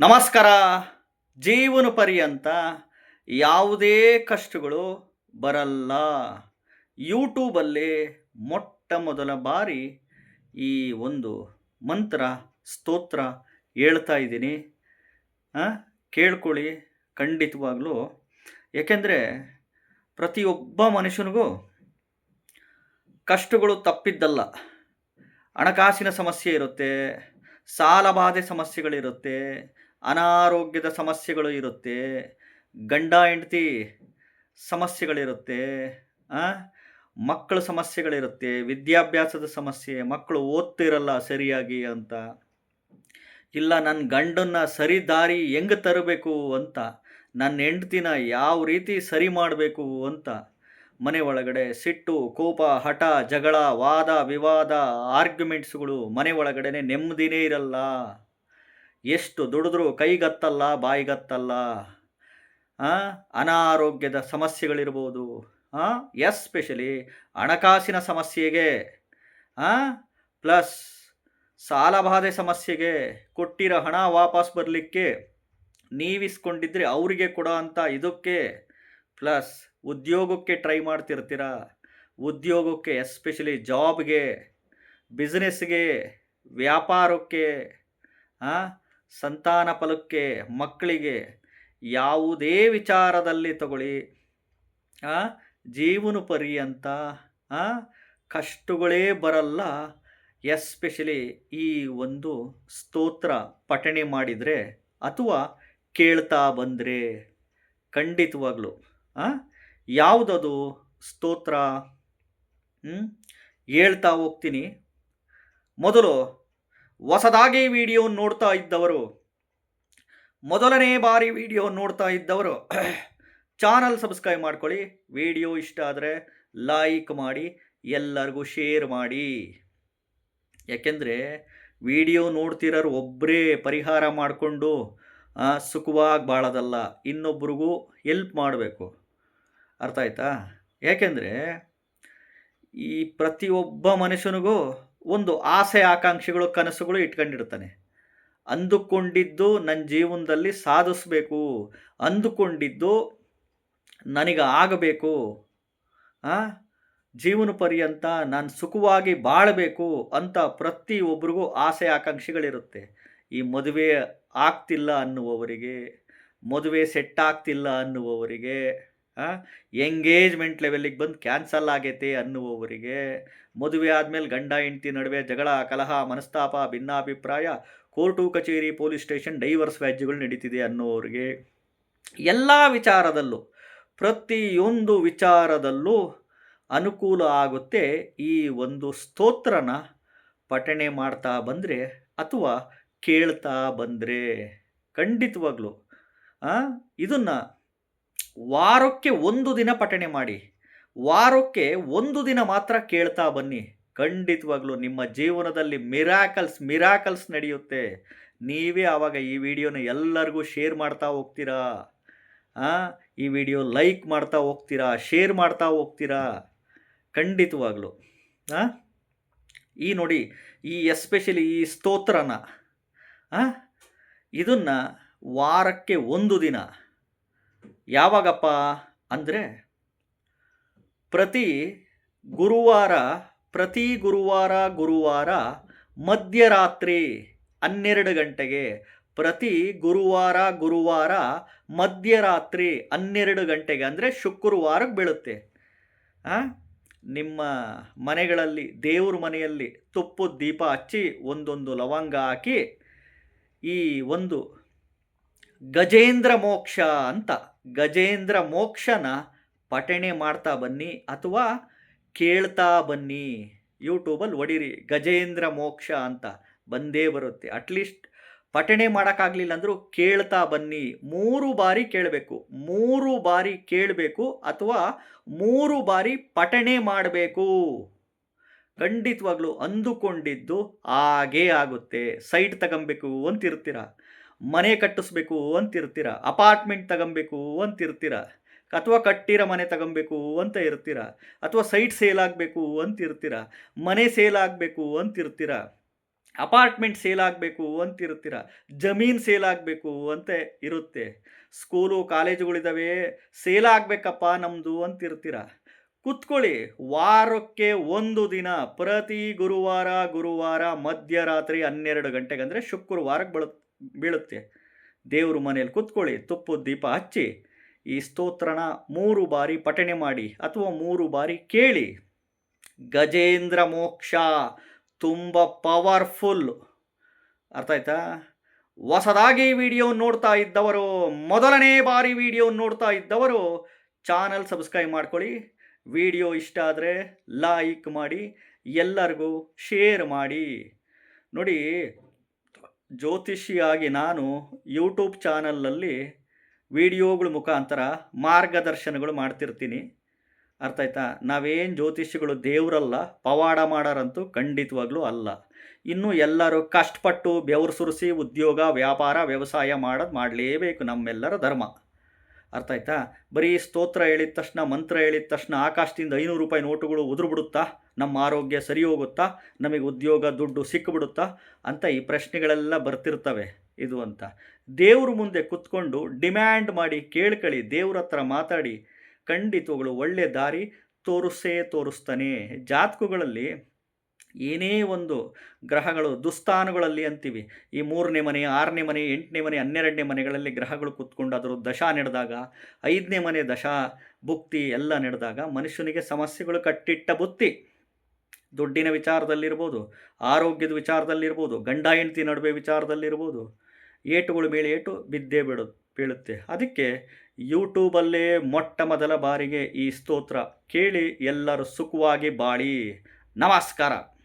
ನಮಸ್ಕಾರ. ಜೀವನ ಪರ್ಯಂತ ಯಾವುದೇ ಕಷ್ಟಗಳು ಬರಲ್ಲ. ಯೂಟ್ಯೂಬಲ್ಲಿ ಮೊಟ್ಟ ಮೊದಲ ಬಾರಿ ಈ ಒಂದು ಮಂತ್ರ, ಸ್ತೋತ್ರ ಹೇಳ್ತಾ ಇದ್ದೀನಿ. ಕೇಳ್ಕೊಳ್ಳಿ ಖಂಡಿತವಾಗ್ಲೂ. ಏಕೆಂದರೆ ಪ್ರತಿಯೊಬ್ಬ ಮನುಷ್ಯನಿಗೂ ಕಷ್ಟಗಳು ತಪ್ಪಿದ್ದಲ್ಲ. ಹಣಕಾಸಿನ ಸಮಸ್ಯೆ ಇರುತ್ತೆ ಸಾಲಬಾಧೆ ಸಮಸ್ಯೆಗಳಿರುತ್ತೆ ಅನಾರೋಗ್ಯದ ಸಮಸ್ಯೆಗಳು ಇರುತ್ತೆ, ಗಂಡ, ಹೆಂಡತಿ ಸಮಸ್ಯೆಗಳಿರುತ್ತೆ ಮಕ್ಕಳ ಸಮಸ್ಯೆಗಳಿರುತ್ತೆ, ವಿದ್ಯಾಭ್ಯಾಸದ ಸಮಸ್ಯೆ, ಮಕ್ಕಳು ಓದ್ತಿರಲ್ಲ ಸರಿಯಾಗಿ ಅಂತ. ಇಲ್ಲ ನನ್ನ ಗಂಡನ್ನ ಸರಿ ದಾರಿ ಹೆಂಗೆ ತರಬೇಕು ಅಂತ ನನ್ನ ಹೆಂಡ್ತಿನ ಯಾವ ರೀತಿ ಸರಿ ಮಾಡಬೇಕು ಅಂತ ಮನೆ ಒಳಗಡೆ ಸಿಟ್ಟು, ಕೋಪ, ಹಠ, ಜಗಳ, ವಾದ, ವಿವಾದ ಆರ್ಗ್ಯುಮೆಂಟ್ಸ್ಗಳು ಮನೆ ಒಳಗಡೆ ನೆಮ್ಮದಿನೇ ಇರಲ್ಲ. ಎಷ್ಟು ದುಡಿದ್ರು ಕೈಗತ್ತಲ್ಲ, ಬಾಯಿಗತ್ತಲ್ಲ. ಅನಾರೋಗ್ಯದ ಸಮಸ್ಯೆಗಳಿರ್ಬೋದು. ಎಸ್ಪೆಷಲಿ ಹಣಕಾಸಿನ ಸಮಸ್ಯೆಗೆ ಪ್ಲಸ್ ಸಾಲಬಾಧೆ ಸಮಸ್ಯೆಗೆ ಕೊಟ್ಟಿರೋ ಹಣ ವಾಪಸ್ ಬರಲಿಕ್ಕೆ ನೀವಿಸ್ಕೊಂಡಿದ್ರೆ ಅವರಿಗೆ ಕೊಡೋ ಅಂಥ ಇದಕ್ಕೆ ಪ್ಲಸ್ ಉದ್ಯೋಗಕ್ಕೆ ಟ್ರೈ ಮಾಡ್ತಿರ್ತೀರ. ಉದ್ಯೋಗಕ್ಕೆ, ಎಸ್ಪೆಷಲಿ ಜಾಬ್ಗೆ, ಬಿಸ್ನೆಸ್ಗೆ, ವ್ಯಾಪಾರಕ್ಕೆ ಸಂತಾನ ಫಲಕ್ಕೆ ಮಕ್ಕಳಿಗೆ ಯಾವುದೇ ವಿಚಾರದಲ್ಲಿ ತಗೊಳ್ಳಿ. ಜೀವನ ಪರ್ಯಂತ ಕಷ್ಟಗಳೇ ಬರಲ್ಲ. ಎಸ್ಪೆಷಲಿ ಈ ಒಂದು ಸ್ತೋತ್ರ ಪಠಣೆ ಮಾಡಿದರೆ ಅಥವಾ ಕೇಳ್ತಾ ಬಂದರೆ ಖಂಡಿತವಾಗ್ಲೂ ಯಾವುದದು ಸ್ತೋತ್ರ? ಹೇಳ್ತಾ ಹೋಗ್ತೀನಿ. ಮೊದಲು ಹೊಸದಾಗಿ ವಿಡಿಯೋ ನೋಡ್ತಾ ಇದ್ದವರು, ಮೊದಲನೇ ಬಾರಿ ವಿಡಿಯೋ ನೋಡ್ತಾ ಇದ್ದವರು ಚಾನಲ್ ಸಬ್ಸ್ಕ್ರೈಬ್ ಮಾಡ್ಕೊಳ್ಳಿ. ವಿಡಿಯೋ ಇಷ್ಟ ಆದರೆ ಲೈಕ್ ಮಾಡಿ, ಎಲ್ಲರಿಗೂ ಶೇರ್ ಮಾಡಿ. ಯಾಕೆಂದರೆ ವಿಡಿಯೋ ನೋಡ್ತಿರೋರು ಒಬ್ಬರೇ ಪರಿಹಾರ ಮಾಡಿಕೊಂಡು ಸುಖವಾಗಿ ಬಾಳೋದಲ್ಲ. ಇನ್ನೊಬ್ರಿಗೂ ಹೆಲ್ಪ್ ಮಾಡಬೇಕು. ಅರ್ಥ ಆಯ್ತಾ? ಯಾಕೆಂದರೆ ಈ ಪ್ರತಿಯೊಬ್ಬ ಮನುಷ್ಯನಿಗೂ ಒಂದು ಆಸೆ, ಆಕಾಂಕ್ಷೆಗಳು, ಕನಸುಗಳು ಇಟ್ಕೊಂಡಿರ್ತಾನೆ. ಅಂದುಕೊಂಡಿದ್ದು ನನ್ನ ಜೀವನದಲ್ಲಿ ಸಾಧಿಸ್ಬೇಕು. ಅಂದುಕೊಂಡಿದ್ದು ನನಗೆ ಆಗಬೇಕು. ಜೀವನ ಪರ್ಯಂತ ನಾನು ಸುಖವಾಗಿ ಬಾಳಬೇಕು ಅಂತ ಪ್ರತಿಯೊಬ್ಬರಿಗೂ ಆಸೆ, ಆಕಾಂಕ್ಷೆಗಳಿರುತ್ತೆ. ಈ ಮದುವೆ ಆಗ್ತಿಲ್ಲ ಅನ್ನುವವರಿಗೆ, ಮದುವೆ ಸೆಟ್ ಆಗ್ತಿಲ್ಲ ಅನ್ನುವವರಿಗೆ ಎಂಗೇಜ್ಮೆಂಟ್ ಲೆವೆಲಿಗೆ ಬಂದು ಕ್ಯಾನ್ಸಲ್ ಆಗೈತೆ ಅನ್ನುವವರಿಗೆ ಮದುವೆ ಆದಮೇಲೆ ಗಂಡ, ಹೆಂಡತಿ ನಡುವೆ ಜಗಳ, ಕಲಹ, ಮನಸ್ತಾಪ, ಭಿನ್ನಾಭಿಪ್ರಾಯ, ಕೋರ್ಟು, ಕಚೇರಿ, ಪೊಲೀಸ್ ಸ್ಟೇಷನ್ ಡೈವರ್ಸ್ ವ್ಯಾಜ್ಯಗಳು ನಡೀತಿದೆ ಅನ್ನೋರಿಗೆ ಎಲ್ಲ ವಿಚಾರದಲ್ಲೂ, ಪ್ರತಿಯೊಂದು ವಿಚಾರದಲ್ಲೂ ಅನುಕೂಲ ಆಗುತ್ತೆ. ಈ ಒಂದು ಸ್ತೋತ್ರನ ಪಠಣೆ ಮಾಡ್ತಾ ಬಂದರೆ ಅಥವಾ ಕೇಳ್ತಾ ಬಂದರೆ ಖಂಡಿತವಾಗ್ಲೂ ಇದನ್ನು ವಾರಕ್ಕೆ ಒಂದು ದಿನ ಪಠಣೆ ಮಾಡಿ, ವಾರಕ್ಕೆ ಒಂದು ದಿನ ಮಾತ್ರ ಕೇಳ್ತಾ ಬನ್ನಿ. ಖಂಡಿತವಾಗ್ಲೂ ನಿಮ್ಮ ಜೀವನದಲ್ಲಿ ಮಿರಾಕಲ್ಸ್ ಮಿರಾಕಲ್ಸ್ ನಡೆಯುತ್ತೆ. ನೀವೇ ಆವಾಗ ಈ ವಿಡಿಯೋನ ಎಲ್ಲರಿಗೂ ಶೇರ್ ಮಾಡ್ತಾ ಹೋಗ್ತೀರಾ? ಹಾಂ ಈ ವಿಡಿಯೋ ಲೈಕ್ ಮಾಡ್ತಾ ಹೋಗ್ತೀರಾ? ಶೇರ್ ಮಾಡ್ತಾ ಹೋಗ್ತೀರಾ? ಖಂಡಿತವಾಗ್ಲೂ. ಹಾಂ ಈ ನೋಡಿ, ಈ ಎಸ್ಪೆಷಲಿ ಈ ಸ್ತೋತ್ರನ ಇದನ್ನು ವಾರಕ್ಕೆ ಒಂದು ದಿನ ಯಾವಾಗಪ್ಪ ಅಂದರೆ ಪ್ರತಿ ಗುರುವಾರ ಪ್ರತಿ ಗುರುವಾರ ಗುರುವಾರ ಮಧ್ಯರಾತ್ರಿ ಹನ್ನೆರಡು ಗಂಟೆಗೆ, ಪ್ರತಿ ಗುರುವಾರ ಗುರುವಾರ ಮಧ್ಯರಾತ್ರಿ ಹನ್ನೆರಡು ಗಂಟೆಗೆ, ಅಂದರೆ ಶುಕ್ರವಾರಕ್ಕೆ ಬೀಳುತ್ತೆ? ನಿಮ್ಮ ಮನೆಗಳಲ್ಲಿ, ದೇವ್ರ ಮನೆಯಲ್ಲಿ ತುಪ್ಪದ ದೀಪ ಹಚ್ಚಿ ಒಂದೊಂದು ಲವಂಗ ಹಾಕಿ ಈ ಒಂದು ಗಜೇಂದ್ರ ಮೋಕ್ಷ ಅಂತ. ಗಜೇಂದ್ರ ಮೋಕ್ಷನ ಪಠಣೆ ಮಾಡ್ತಾ ಬನ್ನಿ ಅಥವಾ ಕೇಳ್ತಾ ಬನ್ನಿ. ಯೂಟ್ಯೂಬಲ್ಲಿ ಒಡಿರಿ, ಗಜೇಂದ್ರ ಮೋಕ್ಷ ಅಂತ. ಬಂದೇ ಬರುತ್ತೆ. ಅಟ್ಲೀಸ್ಟ್ ಪಠಣೆ ಮಾಡೋಕ್ಕಾಗಲಿಲ್ಲ ಅಂದರೂ ಕೇಳ್ತಾ ಬನ್ನಿ. ಮೂರು ಬಾರಿ ಕೇಳಬೇಕು. ಮೂರು ಬಾರಿ ಕೇಳಬೇಕು ಅಥವಾ ಮೂರು ಬಾರಿ ಪಠಣೆ ಮಾಡಬೇಕು. ಖಂಡಿತವಾಗ್ಲೂ ಅಂದುಕೊಂಡಿದ್ದು ಹಾಗೇ ಆಗುತ್ತೆ. ಸೈಟ್ ತಗೊಬೇಕು ಅಂತಿರ್ತೀರ? ಮನೆ ಕಟ್ಟಿಸ್ಬೇಕು ಅಂತಿರ್ತೀರ, ಅಪಾರ್ಟ್ಮೆಂಟ್ ತಗೊಬೇಕು ಅಂತಿರ್ತೀರ, ಅಥವಾ ಕಟ್ಟಿರೋ ಮನೆ ತಗೊಬೇಕು ಅಂತ ಇರ್ತೀರ, ಅಥವಾ ಸೈಟ್ ಸೇಲ್ ಆಗಬೇಕು ಅಂತಿರ್ತೀರ, ಮನೆ ಸೇಲ್ ಆಗಬೇಕು ಅಂತಿರ್ತೀರ, ಅಪಾರ್ಟ್ಮೆಂಟ್ ಸೇಲ್ ಆಗಬೇಕು ಅಂತಿರ್ತೀರ, ಜಮೀನು ಸೇಲ್ ಆಗಬೇಕು ಅಂತ ಇರುತ್ತೆ. ಸ್ಕೂಲು ಕಾಲೇಜುಗಳಿದ್ದಾವೆ ಸೇಲ್ ಆಗಬೇಕಪ್ಪ ನಮ್ಮದು ಅಂತಿರ್ತೀರ. ಕುತ್ಕೊಳ್ಳಿ, ವಾರಕ್ಕೆ ಒಂದು ದಿನ ಪ್ರತಿ ಗುರುವಾರ ಗುರುವಾರ ಮಧ್ಯರಾತ್ರಿ ಹನ್ನೆರಡು ಗಂಟೆಗೆ ಅಂದರೆ ಶುಕ್ರವಾರಕ್ಕೆ ಬಳು ಬೀಳುತ್ತೆ. ದೇವ್ರ ಮನೇಲಿ ಕೂತ್ಕೊಳ್ಳಿ ತುಪ್ಪದ ದೀಪ ಹಚ್ಚಿ, ಈ ಸ್ತೋತ್ರನ ಮೂರು ಬಾರಿ ಪಠಣೆ ಮಾಡಿ ಅಥವಾ ಮೂರು ಬಾರಿ ಕೇಳಿ. ಗಜೇಂದ್ರ ಮೋಕ್ಷ, ತುಂಬ ಪವರ್ಫುಲ್. ಅರ್ಥ ಆಯ್ತಾ? ಹೊಸದಾಗಿ ವಿಡಿಯೋ ನೋಡ್ತಾ ಇದ್ದವರು, ಮೊದಲನೇ ಬಾರಿ ವಿಡಿಯೋ ನೋಡ್ತಾ ಇದ್ದವರು, ಚಾನಲ್ ಸಬ್ಸ್ಕ್ರೈಬ್ ಮಾಡ್ಕೊಳ್ಳಿ. ವಿಡಿಯೋ ಇಷ್ಟ ಆದರೆ ಲೈಕ್ ಮಾಡಿ, ಎಲ್ಲರಿಗೂ ಶೇರ್ ಮಾಡಿ. ನೋಡಿ ಜ್ಯೋತಿಷಿಯಾಗಿ ನಾನು ಯೂಟ್ಯೂಬ್ ಚಾನಲಲ್ಲಿ ವಿಡಿಯೋಗಳ ಮುಖಾಂತರ ಮಾರ್ಗದರ್ಶನಗಳು ಮಾಡ್ತಿರ್ತೀನಿ. ಅರ್ಥ ಆಯ್ತಾ? ನಾವೇನು ಜ್ಯೋತಿಷಿಗಳು ದೇವರಲ್ಲ, ಪವಾಡ ಮಾಡೋರಂತೂ ಖಂಡಿತವಾಗ್ಲೂ ಅಲ್ಲ. ಇನ್ನೂ ಎಲ್ಲರೂ ಕಷ್ಟಪಟ್ಟು ಬೆವರು ಸುರಿಸಿ ಉದ್ಯೋಗ, ವ್ಯಾಪಾರ, ವ್ಯವಸಾಯ ಮಾಡೋದು ಮಾಡಲೇಬೇಕು ನಮ್ಮೆಲ್ಲರ ಧರ್ಮ. ಅರ್ಥ ಆಯ್ತಾ? ಬರೀ ಸ್ತೋತ್ರ ಹೇಳಿದ ತಕ್ಷಣ, ಮಂತ್ರ ಹೇಳಿದ ತಕ್ಷಣ ಆಕಾಶದಿಂದ ಐನೂರು ರೂಪಾಯಿ ನೋಟುಗಳು ಉದುರು ಬಿಡುತ್ತಾ ನಮ್ಮ ಆರೋಗ್ಯ ಸರಿ ಹೋಗುತ್ತಾ? ನಮಗೆ ಉದ್ಯೋಗ, ದುಡ್ಡು ಸಿಕ್ಕಿಬಿಡುತ್ತಾ ಅಂತ ಈ ಪ್ರಶ್ನೆಗಳೆಲ್ಲ ಬರ್ತಿರ್ತವೆ. ಇದು ಅಂತ. ದೇವ್ರ ಮುಂದೆ ಕುತ್ಕೊಂಡು ಡಿಮ್ಯಾಂಡ್ ಮಾಡಿ ಕೇಳ್ಕಳಿ, ದೇವ್ರ ಹತ್ರ ಮಾತಾಡಿ ಖಂಡಿತಗಳು ಒಳ್ಳೆ ದಾರಿ ತೋರಿಸೇ ತೋರಿಸ್ತಾನೆ. ಜಾತಕಗಳಲ್ಲಿ ಏನೇ ಒಂದು ಗ್ರಹಗಳು ದುಸ್ಥಾನಗಳಲ್ಲಿ ಅಂತೀವಿ. ಈ ಮೂರನೇ ಮನೆ, ಆರನೇ ಮನೆ, ಎಂಟನೇ ಮನೆ, ಹನ್ನೆರಡನೇ ಮನೆಗಳಲ್ಲಿ ಗ್ರಹಗಳು ಕೂತ್ಕೊಂಡು ಅದರ ದಶಾ ನಡೆದಾಗ, ಐದನೇ ಮನೆ ದಶಾ ಭುಕ್ತಿ ಎಲ್ಲ ನಡೆದಾಗ ಮನುಷ್ಯನಿಗೆ ಸಮಸ್ಯೆಗಳು ಕಟ್ಟಿಟ್ಟ ಬುತ್ತಿ. ದುಡ್ಡಿನ ವಿಚಾರದಲ್ಲಿರ್ಬೋದು, ಆರೋಗ್ಯದ ವಿಚಾರದಲ್ಲಿರ್ಬೋದು, ಗಂಡ ಹೆಂಡತಿ ನಡುವೆ ವಿಚಾರದಲ್ಲಿರ್ಬೋದು, ಏಟುಗಳು ಮೇಲೆ ಏಟು ಬಿದ್ದೇ ಬಿಡು, ಬೀಳುತ್ತೆ. ಅದಕ್ಕೆ ಯೂಟ್ಯೂಬಲ್ಲೇ ಮೊಟ್ಟ ಮೊದಲ ಬಾರಿಗೆ ಈ ಸ್ತೋತ್ರ ಕೇಳಿ ಎಲ್ಲರೂ ಸುಖವಾಗಿ ಬಾಳಿ. ನಮಸ್ಕಾರ.